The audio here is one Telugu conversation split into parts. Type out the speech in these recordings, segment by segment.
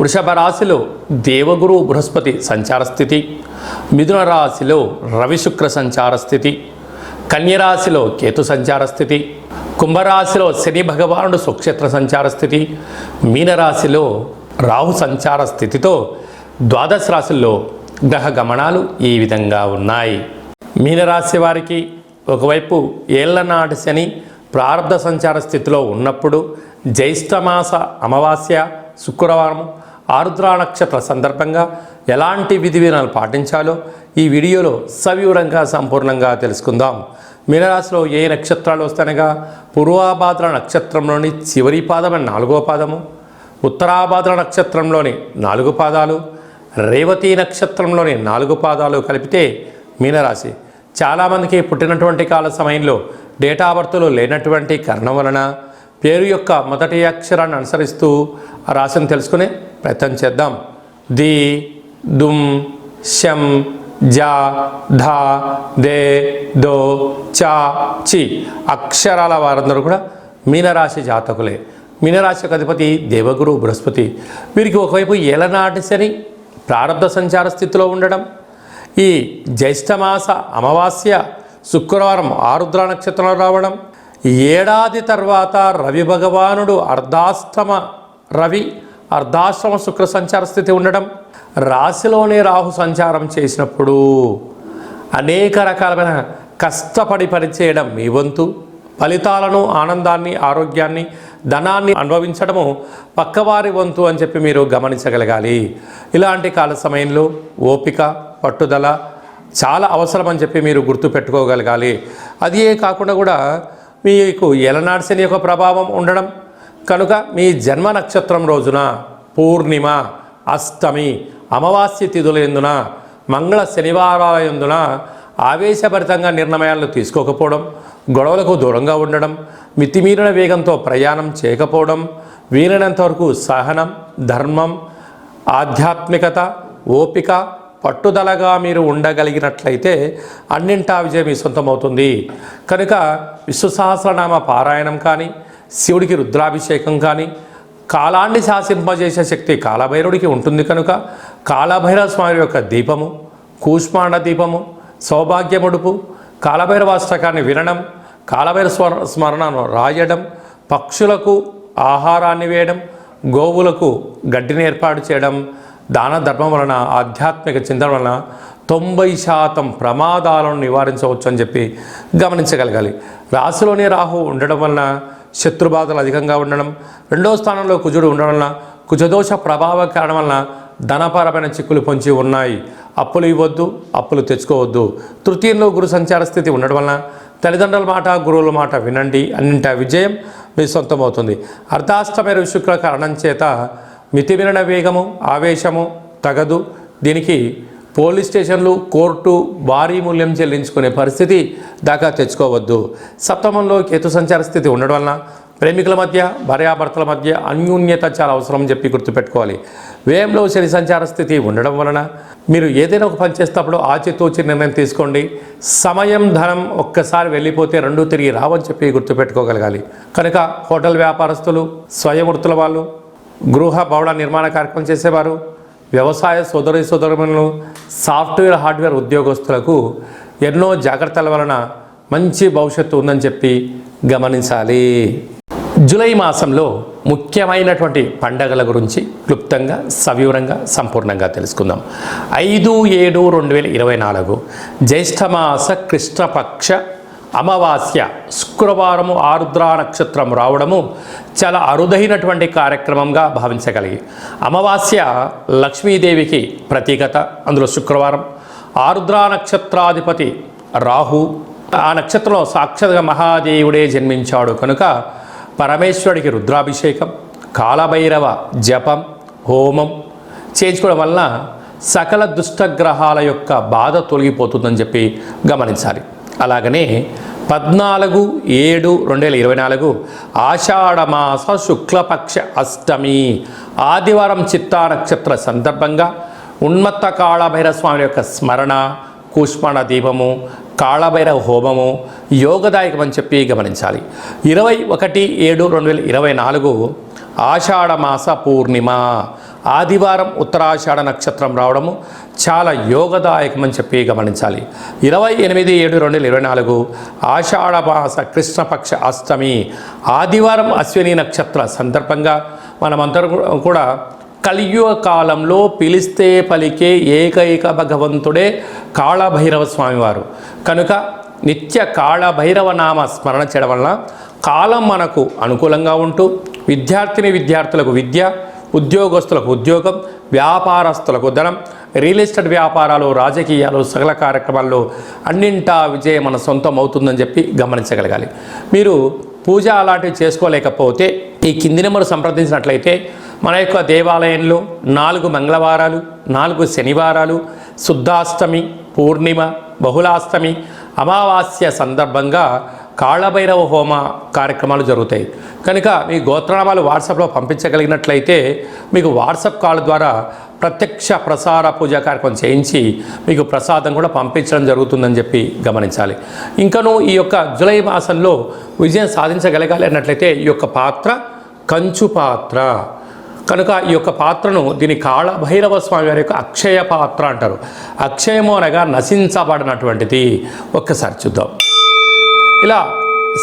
వృషభ రాశిలో దేవగురు బృహస్పతి సంచార స్థితి మిథున రాశిలో రవిశుక్ర సంచార స్థితి కన్యరాశిలో కేతు సంచార స్థితి కుంభరాశిలో శని భగవానుడు స్వక్షేత్ర సంచార స్థితి మీనరాశిలో రాహు సంచార స్థితితో ద్వాదశ రాశుల్లో గ్రహ గమనాలు ఈ విధంగా ఉన్నాయి. మీనరాశి వారికి ఒకవైపు ఏళ్ళనాటి శని ప్రారంభ సంచార స్థితిలో ఉన్నప్పుడు జ్యేష్ఠమాస అమావాస్య శుక్రవారం ఆరుద్ర నక్షత్ర సందర్భంగా ఎలాంటి విధి విధానాలు పాటించాలో ఈ వీడియోలో సవివరంగా సంపూర్ణంగా తెలుసుకుందాం. మీనరాశిలో ఏ నక్షత్రాలు వస్తానగా పూర్వాభాద్ర నక్షత్రంలోని చివరి పాదమైన నాలుగో పాదము ఉత్తరాభాద్ర నక్షత్రంలోని నాలుగు పాదాలు రేవతి నక్షత్రంలోని నాలుగు పాదాలు కలిపితే మీనరాశి. చాలామందికి పుట్టినటువంటి కాల సమయంలో డేటా బర్త్లో లేనటువంటి కారణం వలన పేరు యొక్క మొదటి అక్షరాన్ని అనుసరిస్తూ రాశిని తెలుసుకునే ప్రయత్నం చేద్దాం. ది దుమ్ శం జా ధా దే దో చా చి అక్షరాల వారందరూ కూడా మీనరాశి జాతకులే. మీనరాశి అధిపతి దేవగురు బృహస్పతి. వీరికి ఒకవైపు ఏలనాటి శని ప్రారంభ సంచార స్థితిలో ఉండడం. ఈ జ్యేష్ఠమాస అమావాస్య శుక్రవారం ఆరుద్ర నక్షత్రంలో రావడం. ఏడాది తర్వాత రవి భగవానుడు అర్ధాష్టమ రవి అర్ధాశ్రమ శుక్ర సంచార స్థితి ఉండడం. రాశిలోనే రాహు సంచారం చేసినప్పుడు అనేక రకాలమైన కష్టపడి పనిచేయడం మీ వంతు. ఫలితాలను ఆనందాన్ని ఆరోగ్యాన్ని ధనాన్ని అనుభవించడము పక్కవారి వంతు అని చెప్పి మీరు గమనించగలగాలి. ఇలాంటి కాల సమయంలో ఓపిక పట్టుదల చాలా అవసరం అని చెప్పి మీరు గుర్తు పెట్టుకోగలగాలి. అదే కాకుండా కూడా మీకు ఎలనాడు యొక్క ప్రభావం ఉండడం కనుక మీ జన్మ నక్షత్రం రోజున పూర్ణిమ అష్టమి అమావాస్య తిథుల ఎందున మంగళ శనివారాలయందున ఆవేశభరితంగా నిర్ణయాలను తీసుకోకపోవడం గొడవలకు దూరంగా ఉండడం మితిమీరిన వేగంతో ప్రయాణం చేయకపోవడం వీలైనంత వరకు సహనం ధర్మం ఆధ్యాత్మికత ఓపిక పట్టుదలగా మీరు ఉండగలిగినట్లయితే అన్నింటా విజయం మీ సొంతమవుతుంది. కనుక విశ్వసహస్రనామ పారాయణం కానీ శివుడికి రుద్రాభిషేకం కానీ కాలాన్ని శాసింపజేసే శక్తి కాలభైరుడికి ఉంటుంది కనుక కాలభైరవ స్వామి యొక్క దీపము కూష్మాండ దీపము సౌభాగ్యముడుపు కాలభైరవాష్టకాన్ని వినడం కాలభైర స్మర స్మరణను రాయడం పక్షులకు ఆహారాన్ని వేయడం గోవులకు గడ్డిని ఏర్పాటు చేయడం దాన ధర్మం వలన ఆధ్యాత్మిక చింతన వలన తొంభై శాతం ప్రమాదాలను నివారించవచ్చు అని చెప్పి గమనించగలగాలి. రాశిలోనే రాహు ఉండడం వలన శత్రుబాధలు అధికంగా ఉండడం రెండవ స్థానంలో కుజుడు ఉండడం వలన కుజదోష ప్రభావ కారణం వలన ధనపరమైన చిక్కులు పొంచి ఉన్నాయి. అప్పులు ఇవ్వద్దు అప్పులు తెచ్చుకోవద్దు. తృతీయంలో గురు సంచార స్థితి ఉండడం వలన తల్లిదండ్రుల మాట గురువుల మాట వినండి. అన్నింట విజయం మీ సొంతమవుతుంది. అర్ధాష్టమైన శుక్ల కారణం చేత మితిమిరణ వేగము ఆవేశము తగదు. దీనికి పోలీస్ స్టేషన్లు కోర్టు భారీ మూల్యం చెల్లించుకునే పరిస్థితి దాకా తెచ్చుకోవద్దు. సప్తమంలో కేతు సంచార స్థితి ఉండడం వలన ప్రేమికుల మధ్య భార్యాభర్తల మధ్య అన్యోన్యత చాలా అవసరం చెప్పి గుర్తుపెట్టుకోవాలి. వ్యయంలో శని సంచార స్థితి ఉండడం వలన మీరు ఏదైనా ఒక పని చేసేటప్పుడు ఆచితూచి నిర్ణయం తీసుకోండి. సమయం ధనం ఒక్కసారి వెళ్ళిపోతే రెండు తిరిగి రావని చెప్పి గుర్తుపెట్టుకోగలగాలి. కనుక హోటల్ వ్యాపారస్తులు స్వయం వృత్తుల వాళ్ళు గృహ భవన నిర్మాణ కార్యక్రమం చేసేవారు వ్యవసాయ సోదరి సోదరులను సాఫ్ట్వేర్ హార్డ్వేర్ ఉద్యోగస్తులకు ఎన్నో జాగ్రత్తల వలన మంచి భవిష్యత్తు ఉందని చెప్పి గమనించాలి. జూలై మాసంలో ముఖ్యమైనటువంటి పండగల గురించి క్లుప్తంగా సవివరంగా సంపూర్ణంగా తెలుసుకుందాం. ఐదు ఏడు రెండు వేల ఇరవై నాలుగు జ్యేష్ఠమాస కృష్ణపక్ష అమావాస్య శుక్రవారము ఆరుద్ర నక్షత్రం రావడము చాలా అరుదైనటువంటి కార్యక్రమంగా భావించగలిగి. అమావాస్య లక్ష్మీదేవికి ప్రతీకత అందులో శుక్రవారం. ఆరుద్ర నక్షత్రాధిపతి రాహు ఆ నక్షత్రంలో సాక్షాత్గా మహాదేవుడే జన్మించాడు కనుక పరమేశ్వరుడికి రుద్రాభిషేకం కాలభైరవ జపం హోమం చేయించుకోవడం వలన సకల దుష్టగ్రహాల యొక్క బాధ తొలగిపోతుందని చెప్పి గమనించాలి. అలాగనే పద్నాలుగు ఏడు రెండు వేల ఇరవై నాలుగు ఆషాఢమాస శుక్లపక్ష అష్టమి ఆదివారం చిత్తా నక్షత్ర సందర్భంగా ఉన్మత్త కాళభైర స్వామి యొక్క స్మరణ కూష్మణ దీపము కాళభైరవ హోమము యోగదాయకమని చెప్పి గమనించాలి. ఇరవై ఒకటి ఏడు రెండు వేల ఇరవై నాలుగు ఆషాఢమాస పూర్ణిమ ఆదివారం ఉత్తరాషాఢ నక్షత్రం రావడము చాలా యోగదాయకమని చెప్పి గమనించాలి. ఇరవై ఎనిమిది ఏడు రెండు వేల ఇరవై నాలుగు ఆషాఢమాస కృష్ణపక్ష అష్టమి ఆదివారం అశ్విని నక్షత్ర సందర్భంగా మనమందరం కూడా కలియుగ కాలంలో పిలిస్తే పలికే ఏకైక భగవంతుడే కాళభైరవ స్వామివారు. కనుక నిత్య కాళభైరవ నామ స్మరణ చేయడం వలన కాలం మనకు అనుకూలంగా ఉంటూ విద్యార్థిని విద్యార్థులకు విద్య ఉద్యోగస్తులకు ఉద్యోగం వ్యాపారస్తులకు ధనం రియల్ ఎస్టేట్ వ్యాపారాలు రాజకీయాలు సకల కార్యక్రమాల్లో అన్నింటా విజయం మన సొంతం అవుతుందని చెప్పి గమనించగలగాలి. మీరు పూజ అలాంటివి చేసుకోలేకపోతే ఈ కింది నెంబర్ సంప్రదించినట్లయితే మన యొక్క దేవాలయంలో నాలుగు మంగళవారాలు నాలుగు శనివారాలు శుద్ధాష్టమి పూర్ణిమ బహుళాష్టమి అమావాస్య సందర్భంగా కాళభైరవ హోమ కార్యక్రమాలు జరుగుతాయి. కనుక మీ గోత్రనామాలు వాట్సాప్లో పంపించగలిగినట్లయితే మీకు వాట్సాప్ కాల్ ద్వారా ప్రత్యక్ష ప్రసార పూజా కార్యక్రమం చేయించి మీకు ప్రసాదం కూడా పంపించడం జరుగుతుందని చెప్పి గమనించాలి. ఇంకను ఈ యొక్క జూలై మాసంలో విజయం సాధించగలగాలి అన్నట్లయితే ఈ యొక్క పాత్ర కంచు పాత్ర. కనుక ఈ యొక్క పాత్రను దీని కాళభైరవ స్వామి వారి యొక్క అక్షయ పాత్ర అంటారు. అక్షయము అనగా నశించబడినటువంటిది. ఒక్కసారి చూద్దాం. ఇలా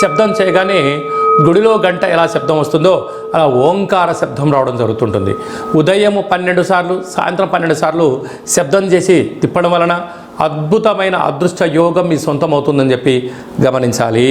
శబ్దం చేయగానే గుడిలో గంట ఎలా శబ్దం వస్తుందో అలా ఓంకార శబ్దం రావడం జరుగుతుంటుంది. ఉదయం పన్నెండు సార్లు సాయంత్రం పన్నెండు సార్లు శబ్దం చేసి తిప్పడం వలన అద్భుతమైన అదృష్ట యోగం మీ సొంతం అవుతుందని చెప్పి గమనించాలి.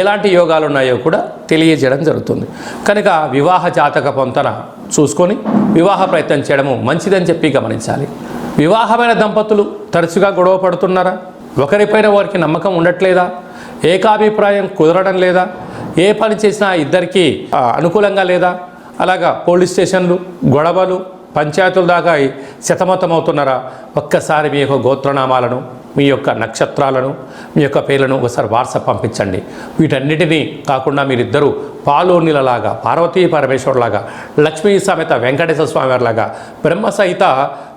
ఎలాంటి యోగాలు ఉన్నాయో కూడా తెలియజేయడం జరుగుతుంది. కనుక వివాహ జాతక పొంతన చూసుకొని వివాహ ప్రయత్నం చేయడము మంచిదని చెప్పి గమనించాలి. వివాహమైన దంపతులు తరచుగా గొడవ పడుతున్నారా? ఒకరిపైన వారికి నమ్మకం ఉండట్లేదా? ఏకాభిప్రాయం కుదరడం లేదా? ఏ పని చేసినా ఇద్దరికీ అనుకూలంగా లేదా? అలాగా పోలీస్ స్టేషన్లు గొడవలు పంచాయతీల దాకా శతమతమవుతున్నారా? ఒక్కసారి మీ యొక్క గోత్రనామాలను మీ యొక్క నక్షత్రాలను మీ యొక్క పేర్లను ఒకసారి వాట్సాప్ పంపించండి. వీటన్నిటినీ కాకుండా మీరిద్దరూ పాలోనిలలాగా పార్వతీ పరమేశ్వరులాగా లక్ష్మీ సమేత వెంకటేశ్వర స్వామి వారిలాగా బ్రహ్మ సహిత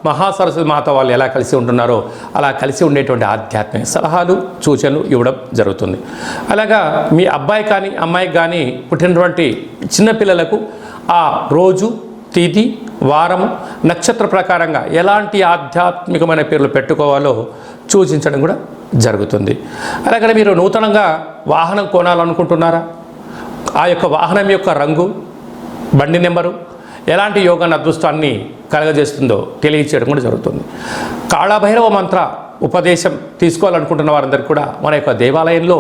మహాసరస్వతి మాత వాళ్ళు ఎలా కలిసి ఉంటున్నారో అలా కలిసి ఉండేటువంటి ఆధ్యాత్మిక సలహాలు సూచనలు ఇవ్వడం జరుగుతుంది. అలాగా మీ అబ్బాయి కానీ అమ్మాయికి కానీ పుట్టినటువంటి చిన్నపిల్లలకు ఆ రోజు తిథి వారము నక్షత్ర ప్రకారంగా ఎలాంటి ఆధ్యాత్మికమైన పేర్లు పెట్టుకోవాలో సూచించడం కూడా జరుగుతుంది. అలాగే మీరు నూతనంగా వాహనం కొనాలనుకుంటున్నారా? ఆ యొక్క వాహనం యొక్క రంగు బండి నెంబరు ఎలాంటి యోగాన్ని అదృష్టాన్ని కలగజేస్తుందో తెలియచేయడం కూడా జరుగుతుంది. కాళభైరవ మంత్ర ఉపదేశం తీసుకోవాలనుకుంటున్న వారందరికీ కూడా మన యొక్క దేవాలయంలో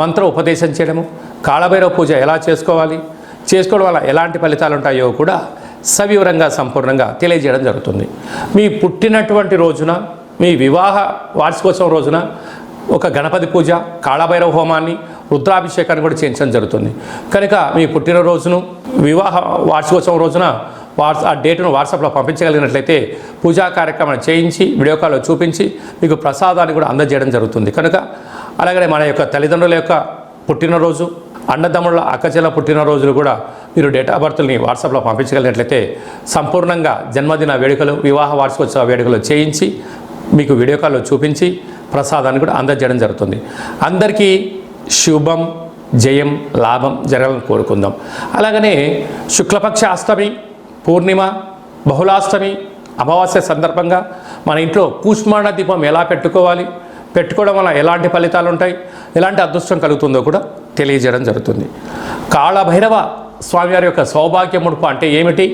మంత్ర ఉపదేశం చేయడము కాళభైరవ పూజ ఎలా చేసుకోవాలి చేసుకోవడం వల్ల ఎలాంటి ఫలితాలు ఉంటాయో కూడా సవివరంగా సంపూర్ణంగా తెలియజేయడం జరుగుతుంది. మీ పుట్టినటువంటి రోజున మీ వివాహ వార్షికోత్సవం రోజున ఒక గణపతి పూజ కాళభైరవ హోమాన్ని రుద్రాభిషేకాన్ని కూడా చేయించడం జరుగుతుంది. కనుక మీ పుట్టినరోజును వివాహ వార్షికోత్సవం రోజున వాట్స్ ఆ డేటును వాట్సాప్లో పంపించగలిగినట్లయితే పూజా కార్యక్రమాన్ని చేయించి వీడియో కాల్లో చూపించి మీకు ప్రసాదాన్ని కూడా అందజేయడం జరుగుతుంది. కనుక అలాగనే మన యొక్క తల్లిదండ్రుల యొక్క పుట్టినరోజు అన్నదమ్ముల అక్కచెల్ల పుట్టినరోజులు కూడా మీరు డేట్ ఆఫ్ బర్త్ని వాట్సాప్లో పంపించగలిగినట్లయితే సంపూర్ణంగా జన్మదిన వేడుకలు వివాహ వార్షికోత్సవ వేడుకలు చేయించి మీకు వీడియో కాల్లో చూపించి ప్రసాదాన్ని కూడా అందజేయడం జరుగుతుంది. అందరికీ శుభం జయం లాభం జరగాలని కోరుకుందాం. అలాగనే శుక్లపక్ష అష్టమి పూర్ణిమ బహుళాష్టమి అమావాస్య సందర్భంగా మన ఇంట్లో కూష్మాండ దీపం ఎలా పెట్టుకోవాలి పెట్టుకోవడం వల్ల ఎలాంటి ఫలితాలు ఉంటాయి ఎలాంటి అదృష్టం కలుగుతుందో కూడా తెలియజేయడం జరుగుతుంది. కాళభైరవ స్వామివారి యొక్క సౌభాగ్య ముడుపు అంటే ఏమిటి?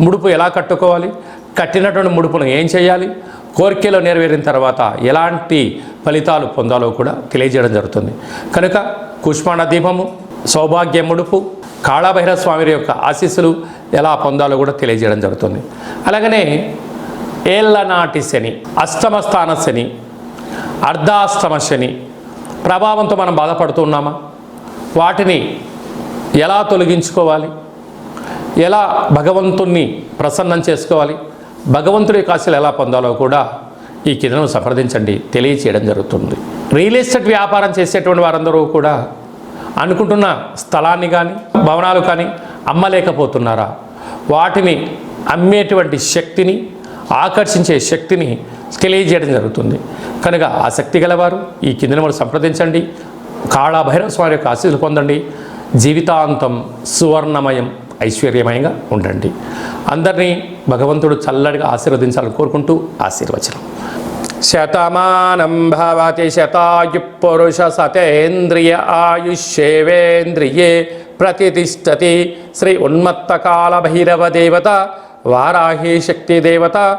ముడుపు ఎలా కట్టుకోవాలి? కట్టినటువంటి ముడుపును ఏం చేయాలి? కోరికలు నెరవేరిన తర్వాత ఎలాంటి ఫలితాలు పొందాలో కూడా తెలియజేయడం జరుగుతుంది. కనుక కుష్మాణ దీపము సౌభాగ్య ముడుపు కాళభైరవ స్వామి యొక్క ఆశీస్సులు ఎలా పొందాలో కూడా తెలియజేయడం జరుగుతుంది. అలాగనే ఏళ్ళనాటి శని అష్టమ స్థాన శని అర్ధాష్టమ శని ప్రభావంతో మనం బాధపడుతున్నామా వాటిని ఎలా తొలగించుకోవాలి? ఎలా భగవంతుణ్ణి ప్రసన్నం చేసుకోవాలి? భగవంతుడి కాశీలు ఎలా పొందాలో కూడా ఈ కిందను సంప్రదించండి తెలియచేయడం జరుగుతుంది. రియల్ ఎస్టేట్ వ్యాపారం చేసేటువంటి వారందరూ కూడా అనుకుంటున్న స్థలాన్ని కానీ భవనాలు కానీ అమ్మలేకపోతున్నారా? వాటిని అమ్మేటువంటి శక్తిని ఆకర్షించే శక్తిని తెలియజేయడం జరుగుతుంది. కనుక ఆసక్తి గలవారు ఈ కిందన వాళ్ళు సంప్రదించండి కాళాభైరవ స్వామి యొక్క ఆశీస్సులు పొందండి. జీవితాంతం సువర్ణమయం ఐశ్వర్యమయంగా ఉండండి. అందరినీ భగవంతుడు చల్లడిగా ఆశీర్వదించాలని కోరుకుంటూ ఆశీర్వచనం. శతమానం భవతి శతాయు పురుష సతేంద్రియ ఆయుష్యేవేంద్రియే ప్రతిష్టతి. శ్రీ ఉన్మత్తకాల భైరవ దేవత వారాహి శక్తి దేవత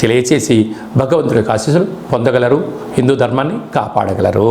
తెలియచేసి భగవంతుడి ఆశీస్సులు పొందగలరు. హిందూ ధర్మాన్ని కాపాడగలరు.